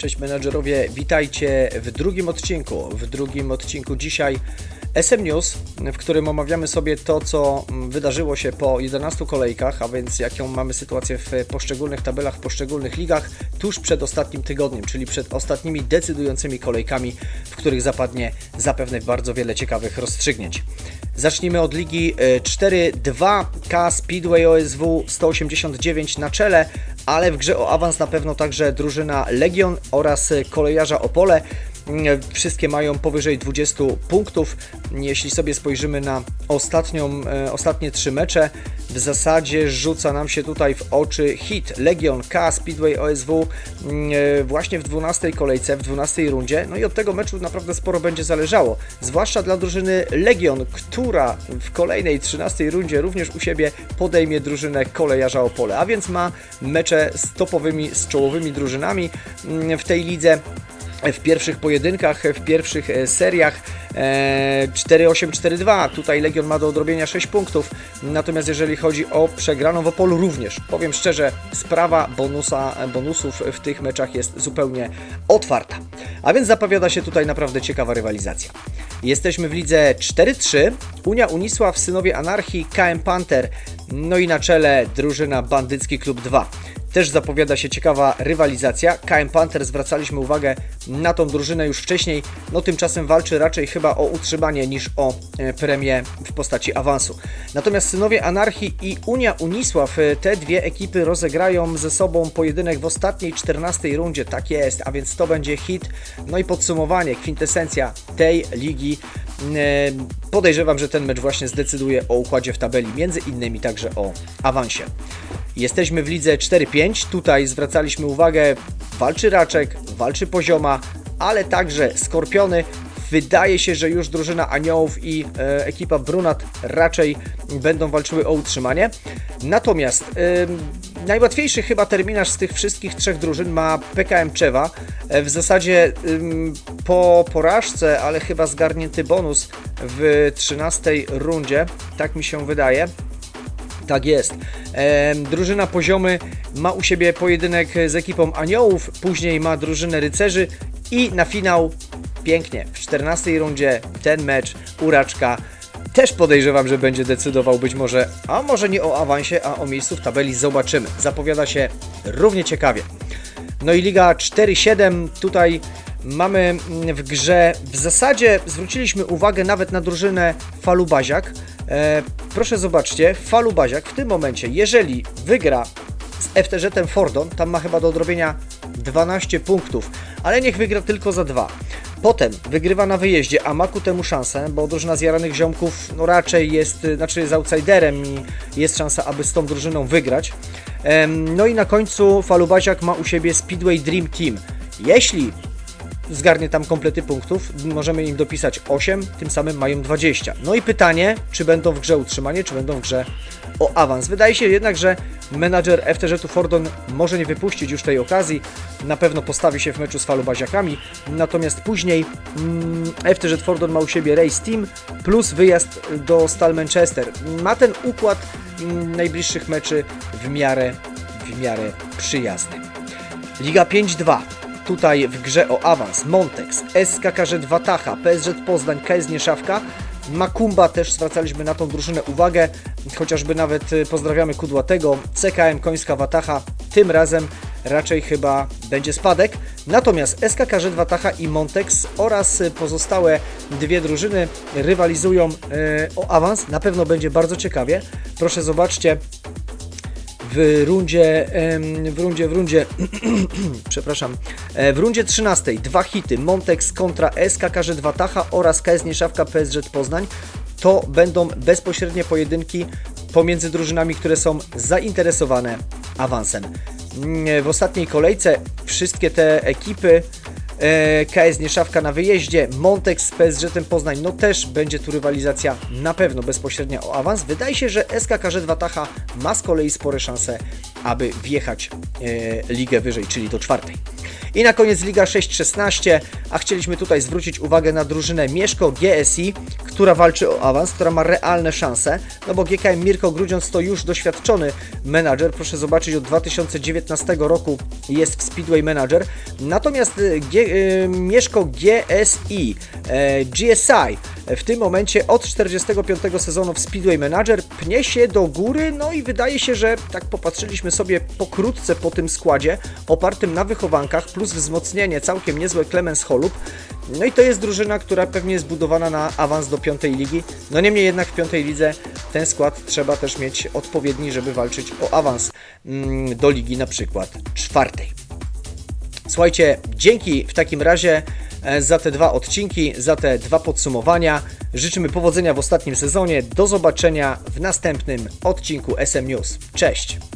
Cześć menadżerowie, witajcie w drugim odcinku. W drugim odcinku dzisiaj SM News, w którym omawiamy sobie to, co wydarzyło się po 11 kolejkach, a więc jaką mamy sytuację w poszczególnych tabelach, w poszczególnych ligach tuż przed ostatnim tygodniem, czyli przed ostatnimi decydującymi kolejkami, w których zapadnie zapewne bardzo wiele ciekawych rozstrzygnięć. Zacznijmy od ligi e, 4-2 K Speedway OSW 189 na czele, ale w grze o awans na pewno także drużyna Legion oraz kolejarza Opole. Wszystkie mają powyżej 20 punktów. Jeśli sobie spojrzymy na ostatnią, e, ostatnie trzy mecze, w zasadzie rzuca nam się tutaj w oczy hit Legion K Speedway OSW mm, e, właśnie w 12 kolejce, w 12 rundzie. No i od tego meczu naprawdę sporo będzie zależało. Zwłaszcza dla drużyny Legion, która w kolejnej 13 rundzie również u siebie podejmie drużynę kolejarza Opole, a więc ma mecze z topowymi, z czołowymi drużynami mm, w tej lidze w pierwszych pojedynkach, w pierwszych e, seriach e, 4-8-4-2. Tutaj Legion ma do odrobienia 6 punktów. Natomiast jeżeli chodzi o przegraną w Opolu również, powiem szczerze, sprawa bonusa, bonusów w tych meczach jest zupełnie otwarta. A więc zapowiada się tutaj naprawdę ciekawa rywalizacja. Jesteśmy w lidze 4-3. Unia Unisław, Synowie Anarchii, KM Panther, no i na czele drużyna Bandycki Klub 2. Też zapowiada się ciekawa rywalizacja. KM Panther zwracaliśmy uwagę na tą drużynę już wcześniej, no tymczasem walczy raczej chyba o utrzymanie niż o e, premię w postaci awansu. Natomiast Synowie Anarchii i Unia Unisław, e, te dwie ekipy rozegrają ze sobą pojedynek w ostatniej 14 rundzie, tak jest, a więc to będzie hit. No i podsumowanie, kwintesencja tej ligi. E, Podejrzewam, że ten mecz właśnie zdecyduje o układzie w tabeli, między innymi także o awansie. Jesteśmy w lidze 4-5. Tutaj zwracaliśmy uwagę, walczy Raczek, walczy Pozioma, ale także Skorpiony. Wydaje się, że już drużyna Aniołów i e, ekipa Brunat raczej będą walczyły o utrzymanie. Natomiast e, najłatwiejszy chyba terminarz z tych wszystkich trzech drużyn ma PKM Czewa. E, w zasadzie ym, po porażce, ale chyba zgarnięty bonus w 13 rundzie, tak mi się wydaje. Tak jest. Em, drużyna poziomy ma u siebie pojedynek z ekipą Aniołów, później ma drużynę rycerzy i na finał pięknie w 14 rundzie ten mecz Uraczka też podejrzewam, że będzie decydował być może, a może nie o awansie, a o miejscu w tabeli zobaczymy. Zapowiada się równie ciekawie. No i Liga 4-7 tutaj mamy w grze, w zasadzie zwróciliśmy uwagę nawet na drużynę Falubaziak. Proszę zobaczcie, Falubaziak w tym momencie, jeżeli wygra z FTZ-em Fordon, tam ma chyba do odrobienia 12 punktów, ale niech wygra tylko za dwa. Potem wygrywa na wyjeździe, a ma ku temu szansę, bo drużyna z jaranych ziomków no raczej jest, y, znaczy jest outsiderem i jest szansa, aby z tą drużyną wygrać. No i na końcu Falubaziak ma u siebie Speedway Dream Team. Jeśli zgarnie tam komplety punktów, możemy im dopisać 8, tym samym mają 20. No i pytanie, czy będą w grze utrzymanie, czy będą w grze o awans. Wydaje się jednak, że menadżer FTZ-u Fordon może nie wypuścić już tej okazji, na pewno postawi się w meczu z Falubaziakami, natomiast później mm, Fordon ma u siebie Race Team plus wyjazd do Stal Manchester. Ma ten układ mm, najbliższych meczy w miarę, w miarę przyjazny. Liga 5-2. Tutaj w grze o awans Montex, SKKZ Watacha, PSZ Poznań, KS Nieszawka. Makumba też zwracaliśmy na tą drużynę uwagę, chociażby nawet y, pozdrawiamy Kudłatego, CKM Końska Watacha, tym razem raczej chyba będzie spadek. Natomiast SKKZ Watacha i Montex oraz y, pozostałe dwie drużyny rywalizują y, o awans. Na pewno będzie bardzo ciekawie. Proszę zobaczcie, w rundzie, w rundzie, w rundzie, przepraszam, e, w rundzie 13 dwa hity, Montex kontra SKKZ Watacha oraz KS Nieszawka PSZ Poznań. To będą bezpośrednie pojedynki pomiędzy drużynami, które są zainteresowane awansem. Mm, W ostatniej kolejce wszystkie te ekipy E, KS Nieszawka na wyjeździe, Montex z PSŻ Poznań, no też będzie tu rywalizacja na pewno bezpośrednia o awans. Wydaje się, że SKKZ Watacha ma z kolei spore szanse, aby wjechać e, ligę wyżej, czyli do czwartej. I na koniec Liga 6-16, a chcieliśmy tutaj zwrócić uwagę na drużynę Mieszko GSI, która walczy o awans, która ma realne szanse, no bo GKM Mirko Grudziądz to już doświadczony menadżer, proszę zobaczyć, od 2019 roku jest w Speedway Manager, natomiast y, G, y, Mieszko GSI, e, GSI w tym momencie od 45 sezonu w Speedway Manager pnie się do góry, no i wydaje się, że tak popatrzyliśmy sobie pokrótce po tym składzie, opartym na wychowankach, plus wzmocnienie całkiem niezłe Clemens Holub, no i to jest drużyna, która pewnie jest zbudowana na awans do piątej ligi. No niemniej jednak w piątej lidze ten skład trzeba też mieć odpowiedni, żeby walczyć o awans mm, do ligi na przykład czwartej. Słuchajcie, dzięki w takim razie e, za te dwa odcinki, za te dwa podsumowania. Życzymy powodzenia w ostatnim sezonie. Do zobaczenia w następnym odcinku SM News. Cześć!